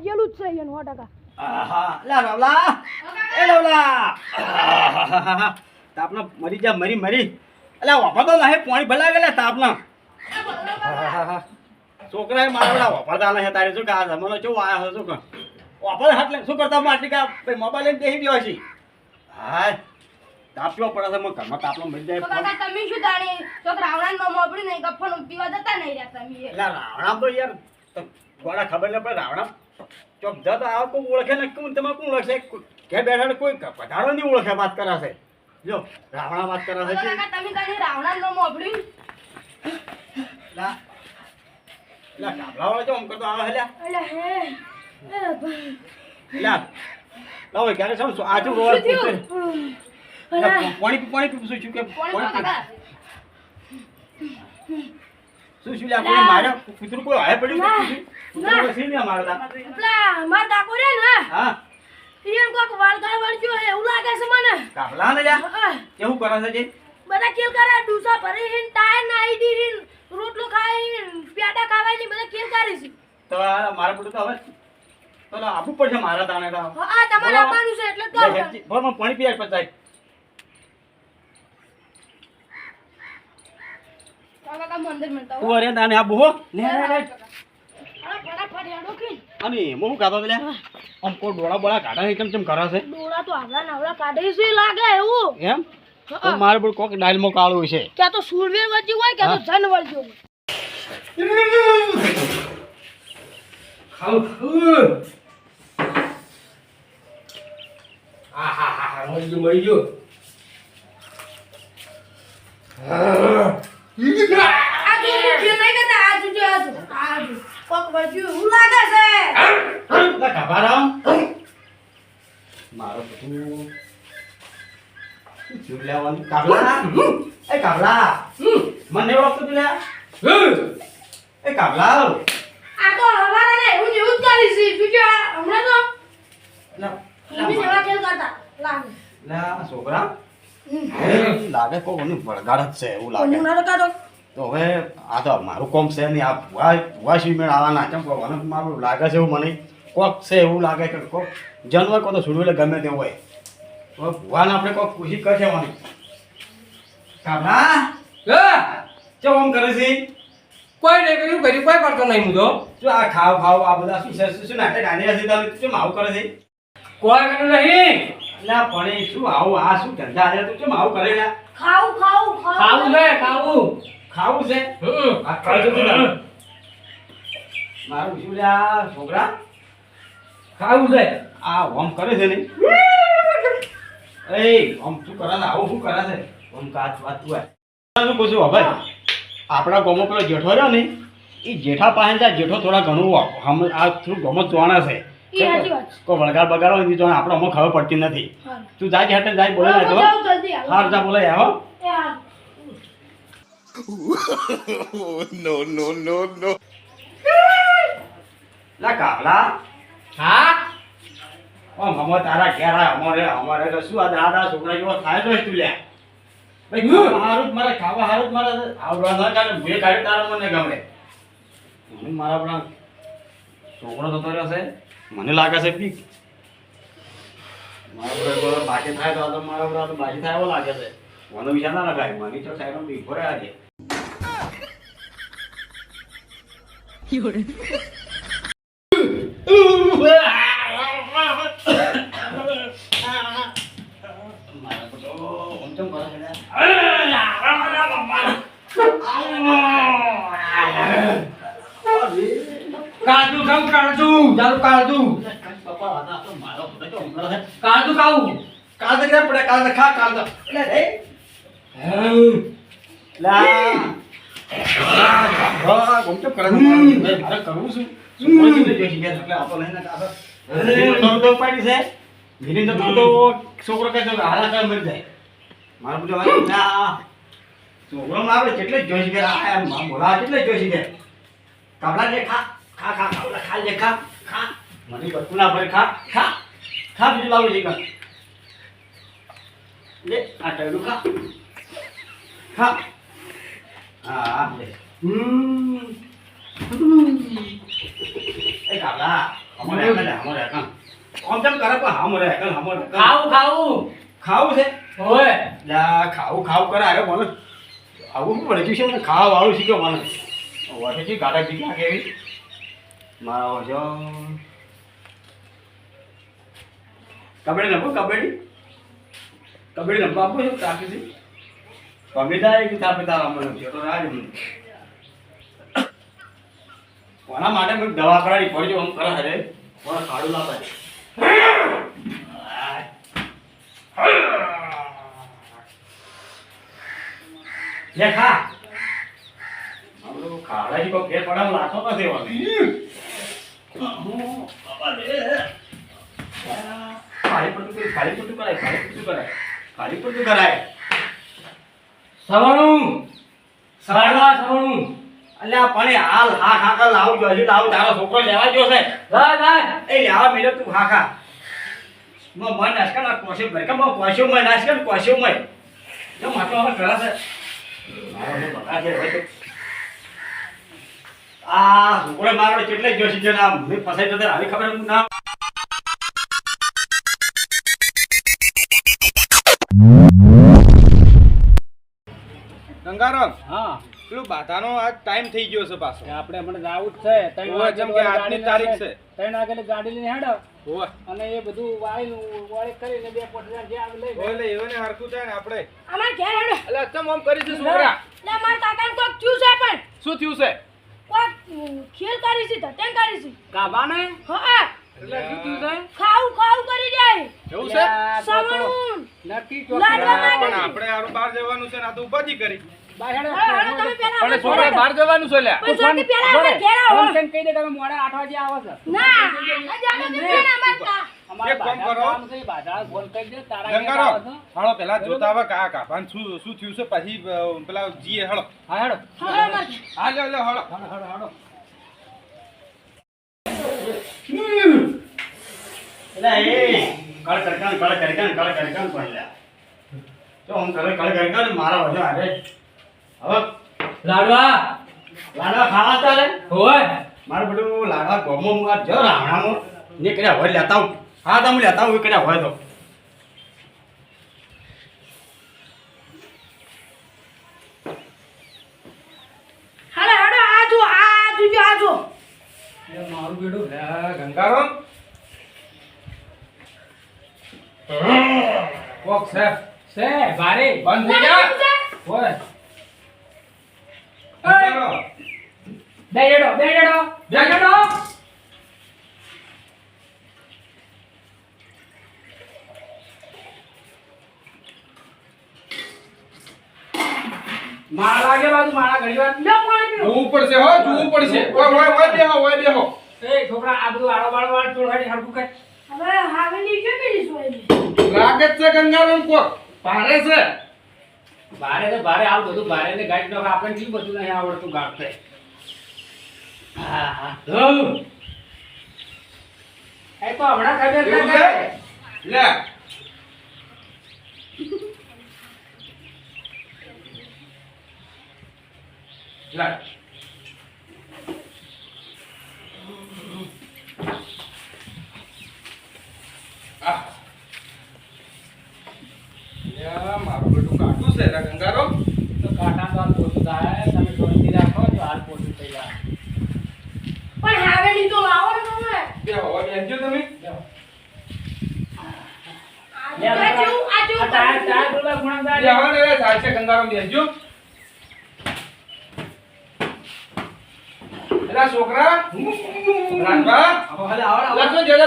તો વળજેલું જ છે એને સો ટકા. આહા, લા રાવલા એ રાવલા. તાપના મરી જા મરી મરી. અલા વાપરતો નહીં પાણી ભલા ગયેલા તાપના. છોકરાએ મારા વાપરતા નહીં તારે શું કા જમાનો કેવો આ હે શું કા? વફાદ હાટલે શું કરતા માટલી કા ભાઈ મોબાઈલ લઈને બેસી ગયો છે હા તાપ્યો પડે છે મને ઘરમાં તાપનો મરી જાય તો કાકા તમે શું જાણી છોકરા રાવણા નો મોબડી નહીં ગફણ પીવા જતા નહીં રહ્યા તમે. એટલે રાવણા તો યાર તો ગોળા ખબર ન પડે રાવણા ચોક તો આવો કોઈ ઓળખે ને કોણ તમે કોણ ઓળખે ઘેર બેઠા કોઈ પધારો નહીં ઓળખે વાત કરાશે જો રાવણા વાત કરાશે છે કાકા તમે જાણી રાવણા નો મોપડી લા લા કાબલાવાળા જો આમ કરતો આવે લ્યા? લા હે એ ભાઈ. લ્યા ક્યારે સમજો આજુ રોવા અલ્યા, પાણી પાણી પીવું છું કે પાણી? શું શું લ્યા કોઈ કૂતરું કોઈ હાય પડ્યું કૂતરું? મારતા. પેલા માર કાકો રે ને. હા. ઈયન કોક વાળગાળ વળગ્યો હે એવું લાગે છે મને. કાપલા ને લ્યા હા. કેવું કરે છે જે બધા કેલ કરે? ડૂસા ભરી હિન ટાયર નાઈ દી હિન રોટલો ખાઈ પ્યાડા ખાવાયની બધા કેલ કરે છે? તો મારા બધું તો હવે તો આપવું પડશે મારા તાને તો હા તમારે આપવાનું છે એટલે બોલ, મને પાણી પીએ પછી સાહેબ. કાકા કાકા મંદિર મળતા તું અરે દાને આ બુહો લે લે લે. કે અને એમાં હું કાઢો લે આમ કોઈ ડોળા બોળા કાઢા હે કેમ કેમ કરે છે? ડોળા તો આવલા નવલા કાઢે છે લાગે એવું એમ? તો હા. મારે બધું કોક ડાયલમાં કાળો છે. ક્યાં તો સુરવીર વજી હોય ક્યાં તો જન વળજો હોય. ખાવું હા હા મરી ગયું મરી ગયું. આ જો નહીં કરતા આ જો આ જો આ જો કોક વળગ્યું એવું લાગે છે. ગભારામ. મારો બધું થયું લેવાનું? કાબલા? એ કાબલા. મને ઓળખતો તું લે હમ. એ કાબલા. આ તો હવારે ને એવું ને જ કરી છે. બીજું હમણાં તો? લે, એમની સેવા ખેલ કરતા? લાગે લે, છોકરા. લાગે કોઈ મને વળગાડ જ છે એવું લાગે. તો હવે આ તો મારું કોમ છે નહીં આ ભુવા ભુવા સિમેન્ટ આવવાના કેમ મને મારું લાગે છે એવું મને કોક છે એવું લાગે કે કોક જાનવર કો તો છોડવું એટલે ગમે તે હોય. તો ભુવાને આપણે કોક ખુશી કરશે મને કાબલા હા, કેમ આમ કરે છે? કોઈ નહીં કર્યું કર્યું કોઈ કરતો નહીં હું તો. જો આ ખાવ ખાવ આ બધા શું છે? શું નાટક આની હશે તારે? શું કેમ આવું કરે છે? કોઈ કર્યું નહીં? એટલે આ પણ શું આવું આ શું ધંધા આજે તું કેમ આવું કરે ના ખાવું ખાવું ખાવું. છે ખાવું. ખાવું છે? હમ. આ મારું શું લે આ છોકરા? ખાવું છે. આ હોમ કરે છે ને? એ હોમ શું કરે છે? આવું શું કરે છે? હોમ કાચ વાત તું આ. શું કહું છું હવે આપણા ગામમાં પેલો જેઠો રહ્યો ને એ જેઠા પાસે જેઠો થોડા ઘણું હમ આ થોડું ગમત જોવાના છે. કોઈ વળગાડ બગાડો ને તો આપણે અમુક ખબર પડતી નથી. તું જાય હેઠળ જાય બોલે હા, તો. હાર જા બોલે આવો. નો હારું. લા કાપલા હા? આમ હમો તારા ઘેર આય અમારે અમારે તો શું આ દાદા છોકરા જેવો થાય તો તું લે. ભાઈ હું હારું જ મારે ખાવા હારું જ મારે. આવડવા ના ચાલે મેં કાઢી તારા મને ગમે હું મારા પણ છોકરો થતો રહ્યો છે. મને લાગે છે બીક મારા જોડે બાકી થાય તો આ તો મારા તો બાકી થાય એવો લાગે છે. મને વિચાર ના લગાય. મને તો સાહેબ બીક ભરે આજે મારા બધો ઊંચમ કરે છે લ્યા. કાળજું કેમ કાળજું તારું કાળજું બાપા આ તો મારો બધો તો ઊંઘ છે. કાલ તો ખાવું કાલ તો તો ખા કાલ તો એટલે રે હમ. લા. હા ગમતો કરે છે. ભાઈ, મારે કરવું શું શું કરવું છે? જોઈશે કે એટલે આપો લઈને. ધીરે તો પાડી છે. ધીરે તો તો છોકરો કહે તો કે હાલા કાંઈ મરી જાય. મારે બધું ના છોકરો માં આપણે કેટલે જ જોઈશે કે આ એમ બોલા કેટલે જ જોઈશે કે કાબલા ને ખા ખા ખા કાબલા ખા લે ખા ખા. મને બકુલા ભર ખા ખા. ખા બીજું લાવું છે કાં લે આ ટેડું ખા. ખા. હા લે. હમ. એ કાબલા અમારે એકલ અમારે એકલ આમ તેમ કરે પણ અમારે એકલ અમારે ખાવું ખાવું. ખાવું છે? ઓય લા ખાવું ખાવું કરે અરે મને. આવું શું પડે છે મને? ખાવા વાળું શીખ્યો મને. વાટે છે ગાડા બીજા કેવી મારા જો. કબડ્ડી રમો કબડ્ડી. કબડ્ડી રમવા આપો છો તાકીથી કબડ્ડી થાય કિતાબ તાપે મને તો રાજ કોના માટે મેં દવા કરાવી પડજો આમ કરા હરે કોના કાળું ના પાડે લે ખા આપણું ખાડાથી કોઈ ફેર પડાવ લાતો નથી એવાનો. ખાલી પડતું કરાય, ખાલી પડતું કરાય, ખાલી પડતું કરાય. ખાલી પડતું કરાય. સવાણું. સવાણું? સવાણું. અલ્યા પણ હાલ હા ખા લાવજો લાવું જો હજી લાવું તારો છોકરો લેવા ગયો છે. લાય લાય એ લેવા મિલે તું ખા ખા. મો મન નાશકા ના કોશે ભરકા મો કોશે મો નાશકા ને કોશો મય જો માટલો હવે ઘરા છે? મારો બકા છે હવે તો. આ છોકરો મારો કેટલે જોશી નામ? મેં ફસાઈ જતા આવી ખબર હું બાધાનો આ ટાઈમ થઈ ગયો છે પાછો. આપણે હમણાં જાવું જ છે ત્રણ જેમ કે આજની તારીખ છે. ત્રણ વાગે ગાડી લઈને હેડો. અને એ બધું વાળી વાળી કરીને બે પોટલા જે આવે લઈ ઓય લે એવોને હરખું થાય ને આપણે. અમાર ઘેર હેડો. એટલે તમ આમ કરી છે છોકરા. લે માર કાકાને કોક થયું છે પણ. શું થયું છે? કોક ખેલ કરી છે ધટેન કરી છે. કાબાને હા. એટલે શું થયું છે? ખાવું ખાવું કરી જાય એવું છે? સવણું નક્કી પણ આપણે આરો બહાર જવાનું છે ને આ તો ઉપાધી કરી. તમે પણ અમાર છોકરા બહાર જવાનું છે લ્યા. પણ પહેલા અમાર ઘેર આવો. ફોન કરીને કહી દે કે અમે મોડા આઠ વાગે આવો છો. ના જાનો અમાર કા. અમારે એક કામ બાધા કરો. બાધા ફોન કરી દે તારા ઘેર આવો. હાલો પેલા જોતા આવે કા કાભાન શું શું થયું છે પછી પેલા જીએ હળો હા હેડો હા, અમાર. લે લે હળો હેડો હેડો હેડો એટલે એ કળ કરકન કળ કરકન કળ કરકન પણ લ્યા. તો હું કરે કળ કરકન મારા વજો હારે હવે લાડવા. લાડવા ખાવા તારે હોય. મારે બધું લાડવા ગોમો મુગા જો રાવણામાં. નીકળ્યા હોય લેતા આવું. હા તમે લેતા નીકળ્યા હોય તો. હાલો હેડો આ જો આ જોજો આ જો મારું બેડું ગંગારો. કોક છે? છે ભારે બંધ થઈ ના, હોય. ગંગારામ, બે હેડો બે હેડો બે હેડો માળા લાગે બાજુ માળા ઘડી વાર લો પાણી પીઓ. પડશે હો જોવું પડશે. ઓય ઓય ઓય બેહો ઓય બેહો. એ છોકરા આ બધું આળો બાળો વાળ ચોળ હાડી હરકું કર. હવે હાવેલી કેમ પેલી સોય લાગે છે ગંગારામ કોક ભારે છે. ભારે તો ભારે આવું બધું ભારે ને ગાઈડ નો આપણે કેટલું બધું નહીં આવડતું. એ તો હમણાં ખબર ના લે. લે. આ. લે, મારું રે ગંગારો તો કાંટા તો હાલ પોતું થાય તમે શાંતિ રાખો તો હાલ પોતું થઈ જાય. પણ હાવેલી તો લાવો ને તમે. બે હવે બેસજો તમે. છોકરા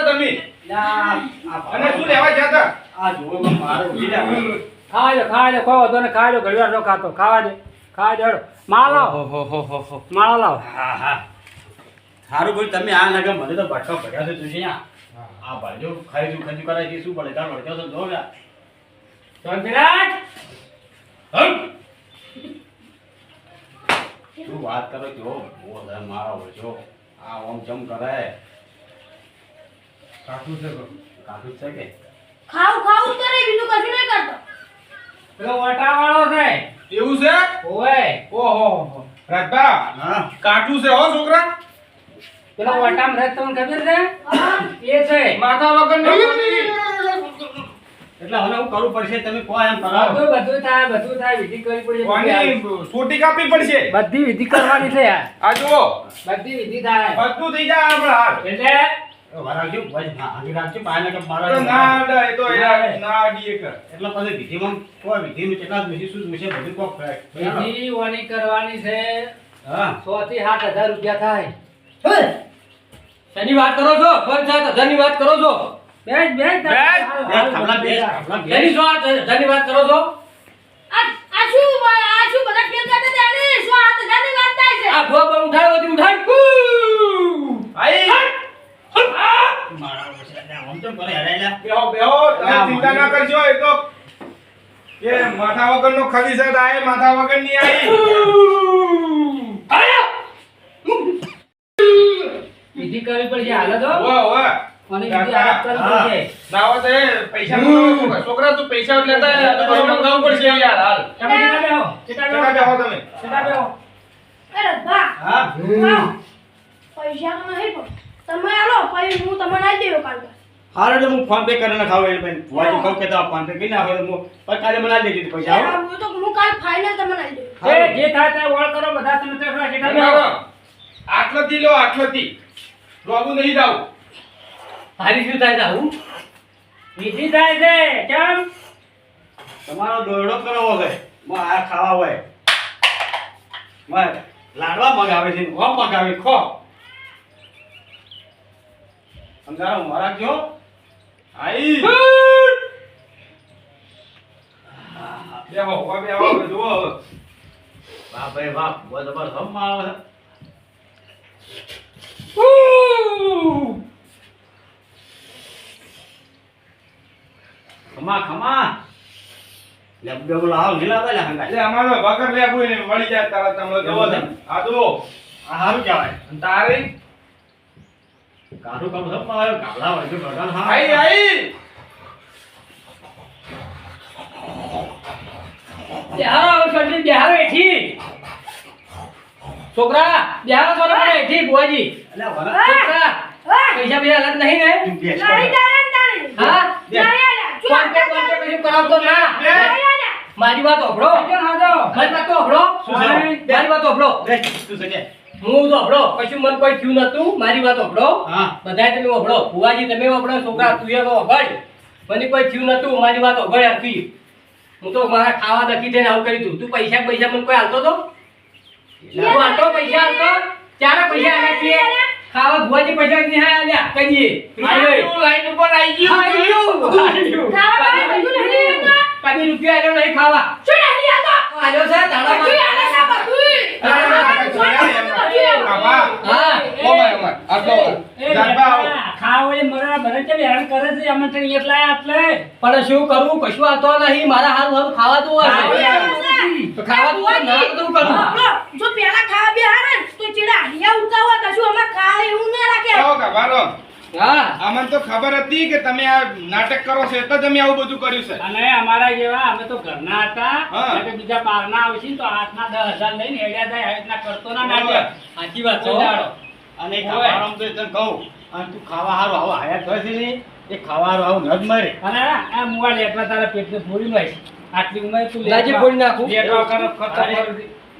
તમે? આ અને શું લેવા જતા આ જો મારો. ખાવા દે ખાવા દો કોઈ વાંધો ને ખાવા દે ઘડી વાર ન ખાતો. ખાવા દે ખાવા દે હેડો. માળા લાવો. માળા લાવો. હા હા. સારું ભાઈ તમે આ નગર મને તો ભટકો ભર્યા છે તું આ આ ભાઈઓ ખાઈ જો ખંજુ કરાય છે શું પડે તાર ભડક્યો તો જો યાર. શાંતિરાજ હમ. શું વાત કરો જો બહુ ધન મારો હોય છો. આ ઓમ ચમ કરે? કાઠું છે. કાઠું છે કે? ખાવ ખાવ કરે બીજું કશું નહીં કરતો. પેલો વટાવાળો છે. એવું છે? ઓય ઓહો રાજભા હા. કાઠું છે હો છોકરા? પેલો વટામ રહે તમને ખબર છે? એ છે. માથા વગર એટલે હવે હું કરવું પડશે તમે કહો એમ કરાવો બધું થાય બધું થાય વિધિ કરવી પડશે કોની સોટી કાપી પડશે. બધી વિધિ કરવાની છે યાર. આ જુઓ. બધી વિધિ થાય. બધું થઈ જાય આપણે હાલ એટલે વરાવજો ભાઈ હા આગળ રાખજો પાયાને કે મારા ના અડાય તો ના અડીએ કર. એટલે પછી વિધિમાં કોઈ વિધિનું કેટલા વિધિ શું જોશે બધું કોક વિધિ ઓની કરવાની છે હા. સો થી સાત હજાર રૂપિયા થાય. શેની વાત કરો છો? પાંચ સાત હજારની વાત કરો છો? બેસ બેસ બેસ. શેની વાત કરો છો? આ આ શું આ શું બધા ટેક કરતા હતા શું આ તો વાત થાય છે. આ ભૂવા પર હતી ઉઠાડ. આઈ મારા આમ હરાયેલા. બેહો બેહો તમે ચિંતા ના કરજો એ તો એ માથા આય માથા આઈ કરવી પડશે હાલો તો. છોકરા તું પૈસા લેતા તો પડશે યાર હાલ. કેટલા બેહો કેટલા ચકા બેહો. બેહો તમે. કેટલા બેહો. અરે બા હા. પૈસા નહીં પણ પછી હું તમને આઈ દેવો કાલ હારું એટલે હું ફોન પે કરીને ખાવ એટલે ભાઈ વાજી કહું કે તો ફોન પે કરી નાખો હું પણ કાલે મને આલી દેજો પૈસા હો. હું તો હું કાલ ફાઇનલ તમને આલી દેવો. એ જે થાય તે ઓળ કરો બધા તમે તો એટલા કેટલા બેહો. મંગાવો. આટલેથી લો આટલેથી. રોબુ નહીં જાવ તારી શું થાય જાવ હું વિધિ થાય છે કેમ તમારો દોરડો કરવો હવે મો આ ખાવા હોય. લાડવા મગાવે છે ઓમ મગાવે ખો. અંગારો મારા જો આઈ! બેહો ઊભા બેહો જુઓ. વાહ ભાઈ વાહ બહુ જબરદસ્ત મારો ખમા ખમા. લાવ લીલા બેલા હંગા એટલે અમારો લેબુ એને મળી જાય તારા તમને તમે. આ જુઓ. આ હારું કહેવાય. તારે? કાઢું કામ સબ મારે ગાલા હોય છે બગાન હા. આઈ આઈ. બિહારો કંટ્રી બિહારો એઠી. છોકરા બિહારો છોકરા એઠી બુઆજી એટલે વરા છોકરા પૈસા બીજા હાલત નહીં ને? તું નહીં કર. તારે તારે હા? ફોન પે ફોન પે કશું કરાવતો ના. મારી વાત ઓભળો મારી વાત તો છે? મારી વાત બેસ, તું સજે. હું તો ઓભળો કશું મન કોઈ થયું નતું મારી વાત ઓભળો બધા તમે ઓભળો ભુવાજી તમે ઓભળો છોકરા તું એ ઓભળ મને કોઈ થયું નતું મારી વાત ઓભળ હરખી હું તો મારા ખાવા દખી થઈને આવું કરી દઉં તું પૈસા પૈસા મને કોઈ હાલતો તો? તું હાલતો પૈસા હાલતો ત્યારે પૈસા આવ્યા છીએ. ખાવા ભુવાજી પૈસા નહીં આલ્યા? કહીએ. આઈ લાઈન ઉપર આવી ગયું કદી રૂપિયા આવ્યો નહીં ખાવા. શું નહીં આવ્યો આલ્યો છે તાળા પણ શું કરવું કશું આવતો નહીં મારા હારું હારું ખાવાતું હશે હોય ના તો કરું જો પેલા ખાવા બેહારે હારે તો ચીડા ઉડતા કશું અમે ખાવા એવું ના રાખે. હા. અમને તો ખબર હતી કે તમે આ નાટક કરો છો એટલે જ અમે આવું બધું કર્યું છે. અને અમારા જેવા અમે તો ઘરના હતા. અને બીજા બહારના આવશે તો આઠના દસ હજાર લઈને હેડ્યા થાય આવી રીતના કરતો ના નાટક. સાચી વાત છે અને ખાવાનું તો એટલે કહું અને તું ખાવા હારું આવો હાયા થયો છે ને એ ખાવા આવું ન જ મરે. અને આ મોબાઈલ એટલા તારા પેટને પૂરી મળે આટલી ઉંમર તું લાજી ફોડી નાખું.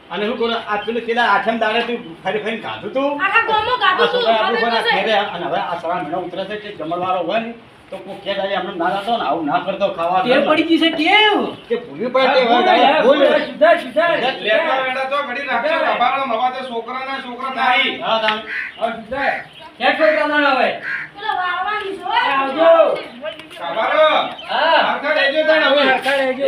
અને શું કરું આ પેલું પેલા આઠમ દાડે તું ફરી ફરી ગાધું તું? આખા ગામમાં ગાધું તું ખબર પડે અને હવે આ સવા મહિના ઉતરે છે કે જમણવારો હોય ને તો કોઈ કે દાડે આપણે ના રાતો ને આવું ના કરતો ખાવા તે પડી ગઈ છે કેવ કે ભૂલી પડે કે દાડે ભૂલ સીધા સીધા લેતા વેડા તો ઘડી રાખજો બાબાનો મવા તો છોકરા ના છોકરા થાય હા દામ હા સીધા કે છોકરા ના આવે? પેલો વાળવાની જો આવજો. સાબારો હા. હરખા લેજો તને હવે. હરખા લેજો.